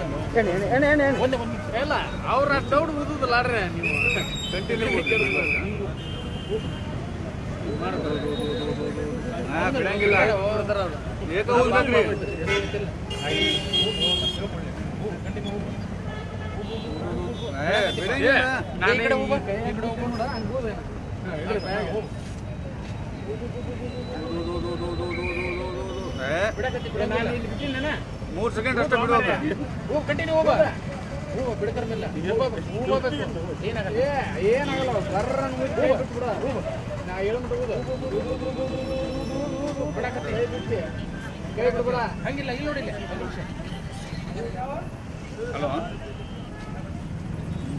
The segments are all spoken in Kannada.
ಎಣ್ಣೆ ಎಣ್ಣೆ ಎಣ್ಣೆ ಎಣ್ಣೆ ಎಣ್ಣೆ. ಒಂದೇ ಒಂದು ಇಲ್ಲ ಅವ್ರ ಉದುದಿಲ್ಲ ಅಡ್ರೆ ನೀವು. ಕಂಟಿನ್ಯೂ ಬಿಡಂಗಿಲ್ಲ. ಏಕ ಹೋಗ್ಬೇಕ್ರಿ ಏ, ಬಿಡಂಗಿಲ್ಲ. ನಾನು ಈ ಕಡೆ ಹೋಗ್ಬೇಕು ಈ ಕಡೆ ಹೋಗ್ಬೇಕು ನೋಡ. ಹಂಗೆ ಹೋದೇನು ಏ, ಬಿಡಕತ್ತಿ ಬಿಡ ನಾನು ಇಲ್ಲಿ ಬಿಟ್ಟಿನ ಮೂರ್ ಸೆಕೆಂಡ್ ಅಷ್ಟೇ ಬಿಡೋದು ಹೋಗ್ ಕಂಟಿನ್ಯೂ ಹೋಗ. ಮೇಲೆ. ಏನಾಗಲ್ಲ. ಏ ಏನಾಗಲ್ಲ ಬಿಡ. ನಾ ಹೇಳಂಬಿಟ್ಟು ಬಿಡಕತ್ತಿ. ಕೈ ಬಿಡ್ಬೇಡ ಹಂಗಿಲ್ಲ ಇಲ್ಲಿ ನೋಡಿಲ್ಲ ಒಂದು ನಿಮಿಷ. ಹಲೋ?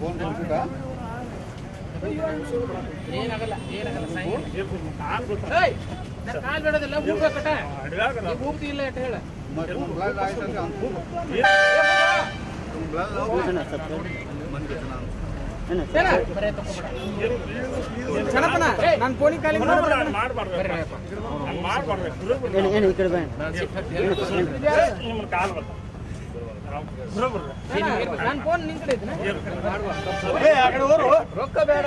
ಫೋನ್ ಕೊಟ್ಬಿಟ್ಟ ಏನಾಗಲ್ಲ ಏನಾಗಲ್ಲ. ಕಾಲ್ ಬಿಡೋದಿಲ್ಲ ಹೋಗ್ಬೇಕಟ ಹೋಗ್ತಿ ಇಲ್ಲ ಹೇಳ. ನಾನು. ಫೋನ್ ನಿನ್ ಕಡೆ ಇದ್ದೀನಿ? ರೊಕ್ಕ ಬೇಡ.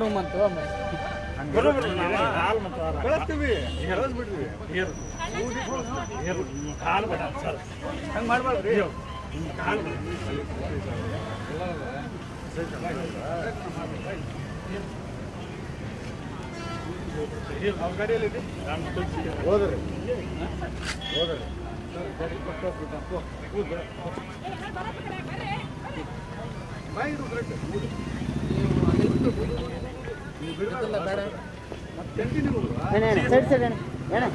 ರೂಮ್ ಅಂತ ಹೋದ್ರಿ ಹೋದ್ರಿ ಬಾಯಿ ಇದೆಲ್ಲ ಬೇಡ ಎಣ್ಣೆ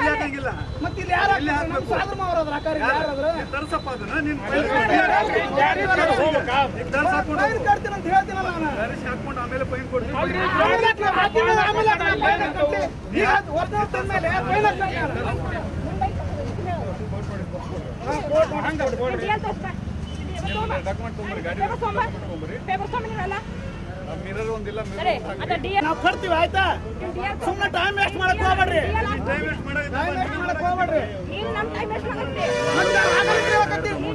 ಹಾಕಂಗಿಲ್ಲ ಮತ್ತೆ ಇಲ್ಲಿ ಯಾರು ಇಲ್ಲಿ ಹಾಕ್ಬೇಕು. ಅದ್ರ ಆಕಾರ ಯಾರಾದ್ರ ತರ್ಸಪ್ಪ ಅದನ್ನ ನೀನ್ ಫೈನ್ ಕಟ್ತೀನಿ ಅಂತ ಹೇಳ್ತೀನಲ್ಲ ನಾನು ತರಿಸಿ ಹಾಕೊಂಡು ಆಮೇಲೆ ಫೈನ್ ಕೊಡ್ತೀನಿ ಆಮೇಲೆ ಫೈನ್. ಈಗ ತಂದ್ಮೇಲೆ ಫೈನ್ ಹಂಗೆ ಡಾಕ್ಯುಮೆಂಟ್ ತೊಗೊಂಬರಿ ಗಾಡಿ ತೊಗೊಂಬರಿ ಪೇಪರ್ ತೊಗೊಂಡಿರಲ್ಲ ಮಿರರ್ ಒಂದಿಲ್ಲ ಸರಿ ಅದ ಡಿ ನಾವು ಕೊಡ್ತೀವಿ ಆಯ್ತಾ? ಸುಮ್ಮನೆ ಟೈಮ್ ವೇಸ್ಟ್ ಮಾಡಕ್ ಹೋಗ್ಬೇಡ್ರಿ.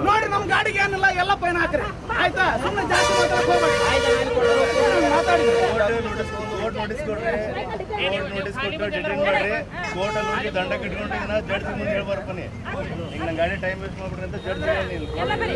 ನೋಡ್ರಿ ನಮ್ ಗಾಡಿಗೆ ಏನಿಲ್ಲ ಎಲ್ಲ ಫೈನ್ ಹಾಕ್ರಿ. ಆಯ್ತಾ? ಸುಮ್ಮನೆ ಜಾಸ್ತಿ ಮಾತಾಡಕ್ ಮಾತಾಡಿ ಕೋರ್ಟ್ ನೋಟಿಸ್ ಕೊಡ್ರಿ. ಕೋರ್ಟ್ ನೋಟಿಸ್ ಕೊಟ್ಟು ಡಿಟೈನ್ ಮಾಡ್ರಿ. ಕೋರ್ಟ್ ಅಲ್ಲಿ ಹೋಗಿ ದಂಡ ಕಟ್ಕೊಂಡು ಜಡ್ಜ್ ಮುಂದೆ ಹೇಳ್ಬಾರ ಬನ್ನಿ ಈಗ ನನ್ನ ಗಾಡಿ ಟೈಮ್ ವೇಸ್ಟ್ ಮಾಡ್ಬಿಡ್ರಿ ಅಂತ ಜಡ್ಜ್ ಬರಿ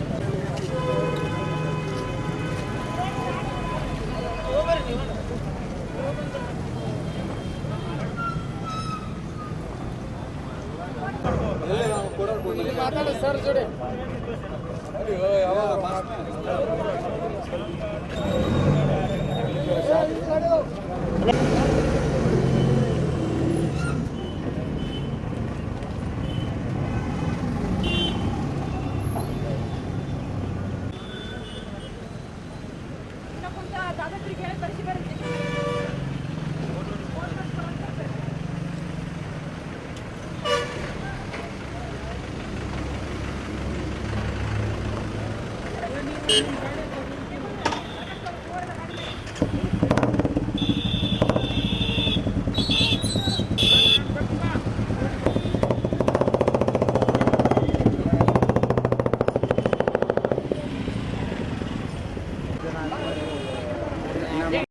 ಮಾತಾಡಿ ಸರ್ ಜೋಡಿ. ಇನ್ನೊಂದು